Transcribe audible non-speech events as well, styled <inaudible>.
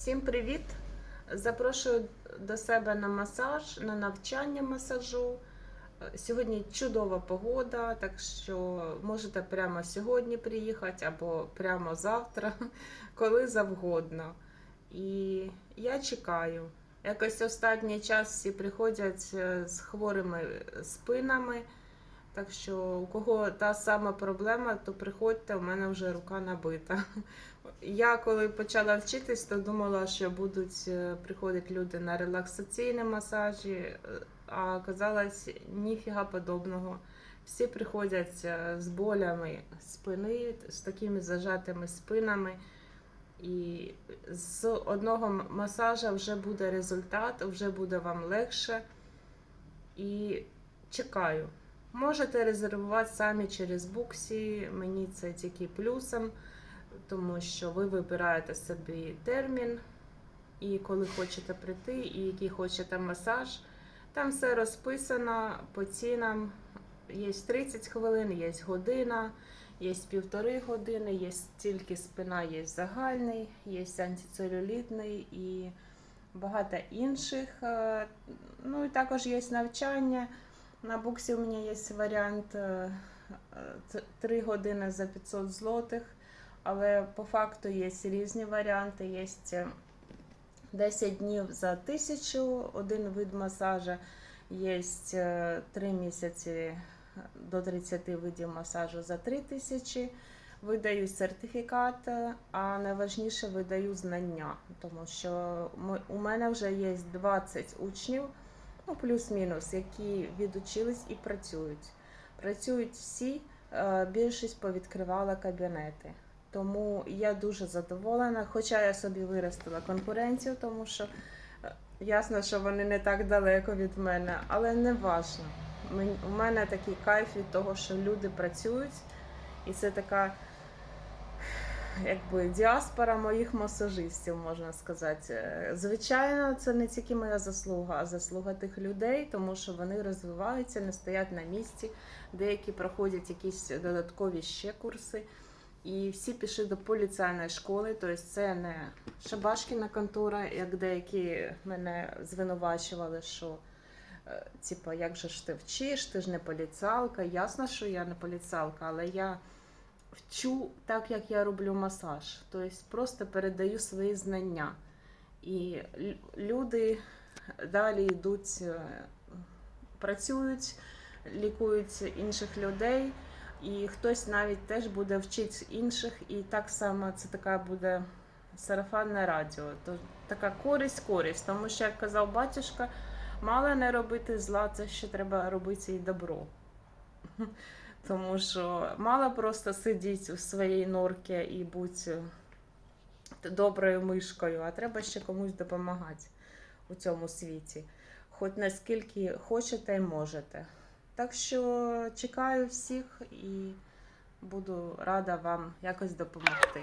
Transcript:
Всім привіт! Запрошую до себе на масаж, на навчання масажу. Сьогодні чудова погода, так що можете прямо сьогодні приїхати або прямо завтра, <laughs> коли завгодно. І я чекаю. Якось останній час всі приходять е, з хворими спинами. Так що у кого та сама проблема, то приходьте, у мене вже рука набита. Я коли почала вчитись, то думала, що будуть е, приходити люди на релаксаційні масажі, е, а оказалось ніфіга подобного. Всі приходять е, з болями спини, з такими зажатими спинами. І з одного масажа вже буде результат, вже буде вам легше. І чекаю. Можете резервувати самі через буксі, мені це тільки плюсом, тому що ви вибираєте собі термін, і коли хочете прийти, і який хочете масаж. Там все розписано по цінам. Є 30 хвилин, є година, є півтори години, є тільки спина, є загальний, є антицелюлітний і багато інших. Е, Ну і також є навчання. На буксі у мене є варіант 3 години за 500 злотих, але по факту є різні варіанти. Є 10 днів за 1000, один вид масажа, є 3 місяці до 30 видів масажу за 3000. Видаю сертифікат, а найважніше видаю знання, тому що у мене вже є 20 учнів ну, плюс-мінус, які відучились і працюють. Працюють всі, е, більшість повідкривала кабінети. Тому я дуже задоволена, хоча я собі виростила конкуренцію, тому що е, ясно, що вони не так далеко від мене, але не важно. У мене такий кайф від того, що люди працюють, і це така якби діаспора моїх масажистів, можна сказати. Е, Звичайно, це не тільки моя заслуга, а заслуга тих людей, тому що вони розвиваються, не стоять на місці. Деякі проходять якісь додаткові ще курси. І всі пішли до поліцейної школи, тобто це не Шабашкіна контора, як деякі мене звинувачували, що е, типа, як же ж ти вчиш, ти ж не поліцалка. Ясно, що я не поліцалка, але я вчу так, як я роблю масаж. Тобто просто передаю свої знання. І люди далі йдуть, е, працюють, лікують інших людей, і хтось навіть теж буде вчити інших, і так само це така буде сарафанне радіо. То така користь, користь. Тому що, як казав батюшка, мало не робити зла, це ще треба робити і добро. Тому що мало просто сидіти у своїй норці і бути доброю мишкою, а треба ще комусь допомагати у цьому світі. Хоч наскільки хочете і можете. Так що чекаю всіх і буду рада вам якось допомогти.